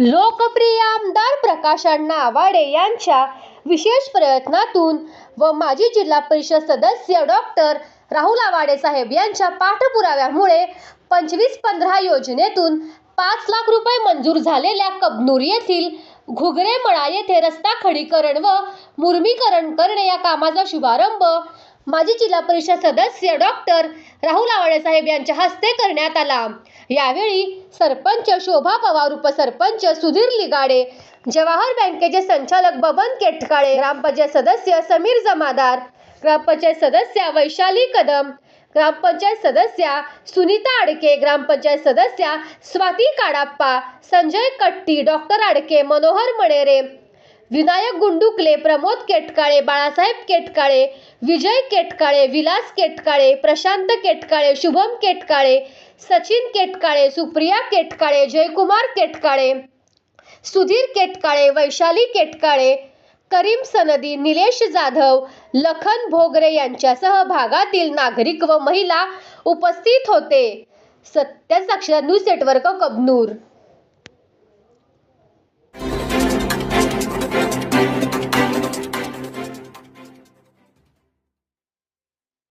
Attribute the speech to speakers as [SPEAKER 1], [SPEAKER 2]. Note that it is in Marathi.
[SPEAKER 1] लोकप्रिय आमदार प्रकाश अण्णा आवाडे यांच्या विशेष प्रयत्नातून व माजी जिल्हा परिषद सदस्य डॉक्टर राहुल आवाडे साहेब यांच्या पाठपुराव्यामुळे पंचवीस पंधरा योजनेतून पाच लाख रुपये मंजूर झालेल्या कबनूर येथील घुगरे मळा येथे रस्ता खडीकरण व मुर्मीकरण करणे या कामाचा शुभारंभ माजी जिल्हा परिषद सदस्य डॉक्टर राहुल आवाडे साहेब यांच्या हस्ते करण्यात आला. यावेळी सरपंच शोभा पवार उपसरपंच सुधीर लिगाडे जवाहर बँकेचे संचालक बबन केटकाळे ग्रामपंचायत सदस्य समीर जमादार ग्रामपंचायत सदस्या वैशाली कदम ग्रामपंचायत सदस्या सुनीता आडके ग्रामपंचायत सदस्या स्वाती काडाप्पा संजय कट्टी डॉक्टर आडके मनोहर मणेरे विनायक गुंडुकले प्रमोद केटकाळे बाळासाहेब केटकाळे विजय केटकाळे विलास केटकाळे प्रशांत केटकाळे शुभम केटकाळे सचिन केटकाळे सुप्रिया केटकाळे जयकुमार केटकाळे सुधीर केटकाळे वैशाली केटकाळे करीम सनदी निलेश जाधव लखन भोगरे यांच्यासह भागातील नागरिक व महिला उपस्थित होते. सत्य साक्षर न्यूज नेटवर्क कबनूर.